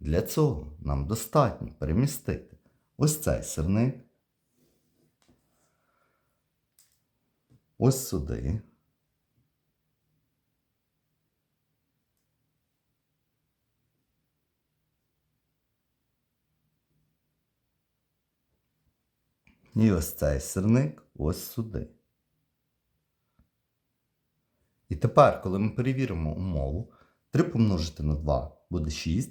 Для цього нам достатньо перемістити ось цей сирник, ось сюди. І ось цей сирник ось сюди. І тепер, коли ми перевіримо умову, 3 помножити на 2 буде 6,